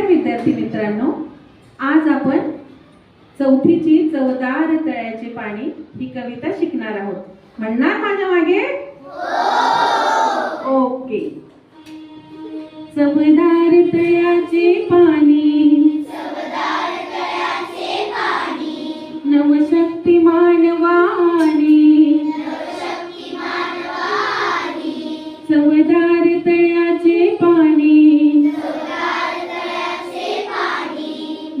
नमस्कार विद्यार्थी मित्रांनो. आज आपण चौथीची चवदार तळ्याचे पाणी ही कविता शिकणार आहोत. म्हणणार माझ्या मागे? हो. ओके. चवदार तळ्याचे पाणी. नवशक्ती मानवानी चवदार तळ्याचे पाणी.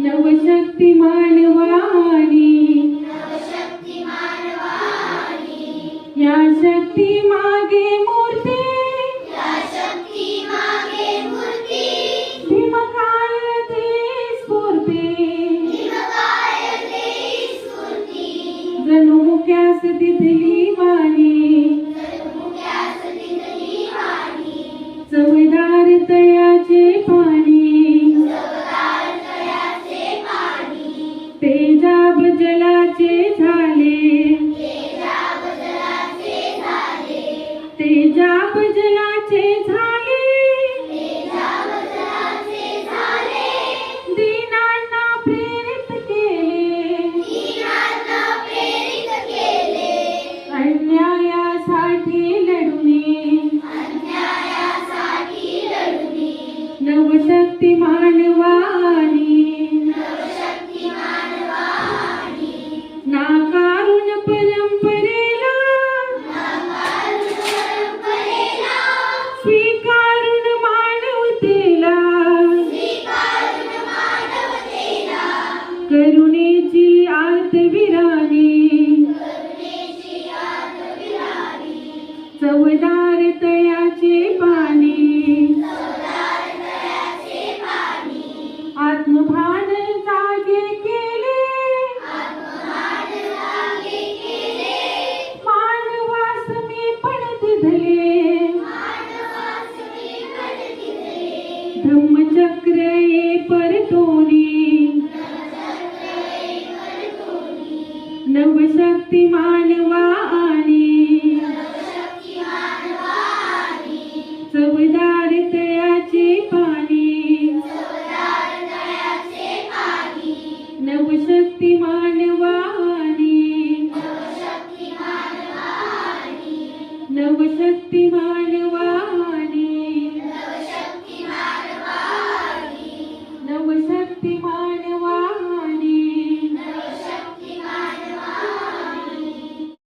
नवशक्तिमान वाणी या शक्ती मागे मूर्ती. जणू मुक्यास तिथली वाणी तेजाब जलाचे झाले. दीनांना प्रेरित केले. अन्यायासाठी लढुनी. नवशक्तिमान वाणी करुणेची आतविराणी चवदार तयाचे पाणी. नवशक्तिमान वाणी चवदार तळ्याचे पाणी. नवशक्ती नवशक्तिमान वाणी नवशक्ती